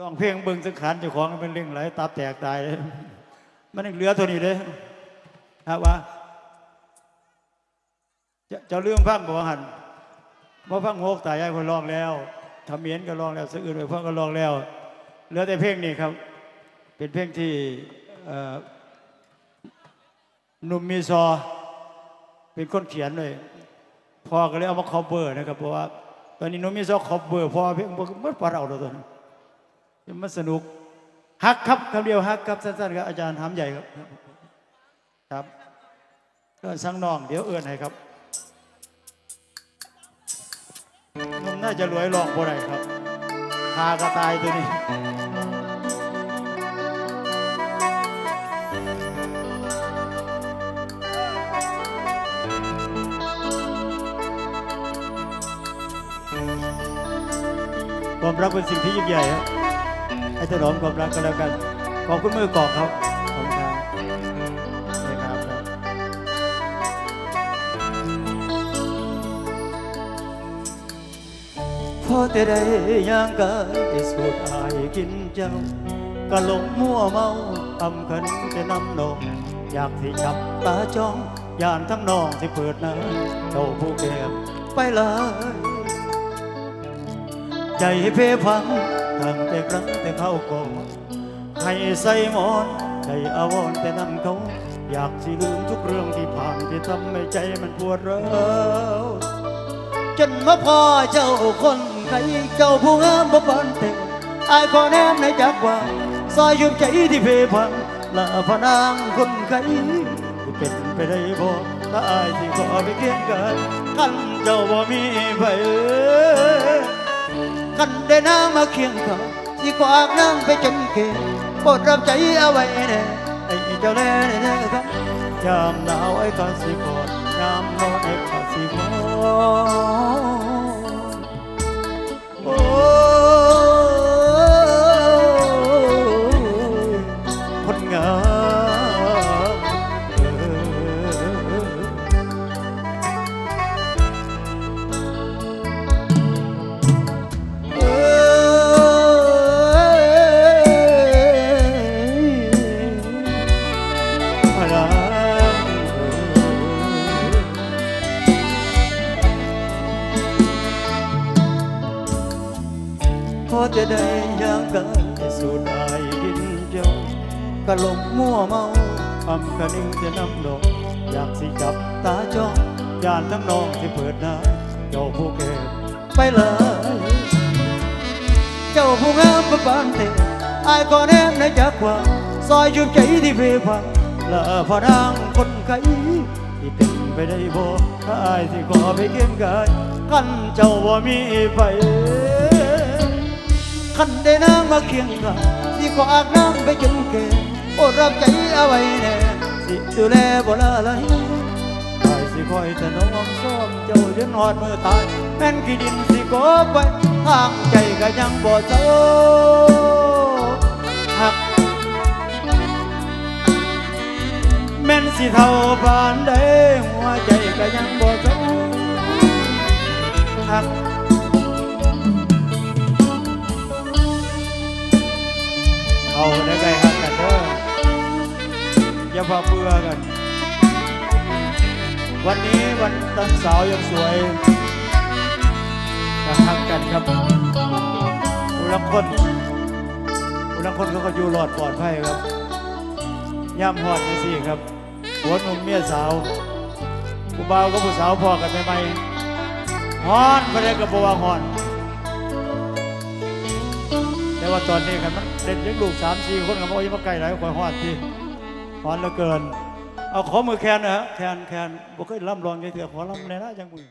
ร้องเพลงเบิ่งสังขารเจ้าของเป็นเรื่องไหลตับแตกตายเลยมันยังเหลือเท่านี้เลยฮะว่าจะจะเรื่องฟังบอกหันว่าฟังโฮกตายายคนร้องแล้วทำเมียนก็ร้องแล้วสะอื่นไปฟังก็ร้องแล้ว เหลือแต่เพลงนี้ครับ เป็นเพลงที่หนุ่มมีซอ เป็นคนเขียนเลยพ่อก็เลยเอามาคอเบอร์นะครับเพราะว่าตอนนี้หนุ่มมีซอคอเบอร์พ่อเพลงมันมันปลาเราตัวนั้ นมันสนุกฮักครับคำเดียวฮักครับสั้นๆครับอาจารย์ถามใหญ่ครับ ครับก็สั่งน้องเดี๋ยวเอื้อนให้ครับหนุ่มน่าจะรวยหรองบ่ได้ครับคากระตายตัวนี้ความรักเป็นสิ่งที่ยิ่งใหญ่ครับ ให้ถนอมความรักกันแล้วกัน ขอบคุณมือกอกครับ ขอบคุณครับใช่ครับพอแต่ได้ย่างกายที่สุดอายกินเจ้าก็หลงมั่วเมาทำกันแต่น้ำนองอยากที่จับตาจ้องยานทั้งน้องที่เปิดหน้าเจ้าผู้แก้มไปเลย ใจเพพัง ตั้งแต่ครั้งแต่เข้าก่อนให้ใส่หมอนใจอาวรณ์แต่นั่นเขา อยากสิลืมทุกเรื่องที่ผ่านที่ทำให้ใจมันปวดร้าวจนมาพอเจ้าคนใครเจ้าผู้งามบ่ปานเต็มอายขอแนมในจักว่าซอยยุบใจที่เพพังละพนางคนใครที่เป็นไปได้บ่ถ้าอายที่ขอไปเคียงกันกันเจ้าบ่มีไผเอ้ย กันได้น้ำมาเคียงข้าสิกวากน้ำไปจนเก่โปรดรับใจเอาไว้แน่ไอ้เจ้าแน่แน่ครับยามหนาวไอ้ข้าสิกอดยามร้อนไอ้ข้าสิมอง จะได้ย่างกันสูดอายกินเจ้าก็หลงมั่วเมาอำกันิ่งจะนำดอกอยากสิจับตาจ้องยานทั้งน้องที่เปิดหน้าเจ้าผู้แก่ไปเลย เจ้าผู้งามประปานเตอายก็แนมในจักว่าซอยยุบใจที่เพพังละพอนางคนไข้ที่เป็นไปได้บ่ถ้าอายที่ขอไปเกียงกายกันเจ้าว่ามีไป คันได้นางมาเคียงกันสิขออาบน้ำไปจนแก่โอรับใจเอาไว้แน่สิดูแลบ่ละไหลตายสิคอยแต่น้องซ้อมเจ้าจนหอดมือตายแม่นขี้ดินสิกบไปทางใจก็ยังบ่เจ้าหักแม่นสิเท่าปานใดหัวใจก็ยังบ่เจ้าหัก ได้ไงหักกันเด้ออย่าพาเบื่อกัน วันนี้วันตันสาวยังสวยจะทักกันครับผู้ลังคนผู้ลังคนเขาก็อยู่รอดปลอดภัยครับย่ำหอดนี่สิครับ หัวหนุ่มเมียสาวผู้บ่าวกับผู้สาวพอกันใหม่ฮอนไปได้กับบัวฮอน ว่าตอนนี้คันมันเล่นยังลูกสามสี่คนกับโอ้ยมาไกลหลายกว่าฮอนที่ฮอนเหลือเกิน เอาขอมือแคนนะฮะแคนแคนบ่เคยล่ำรองใจเถื่อขอล่ำในหน้าจังมือ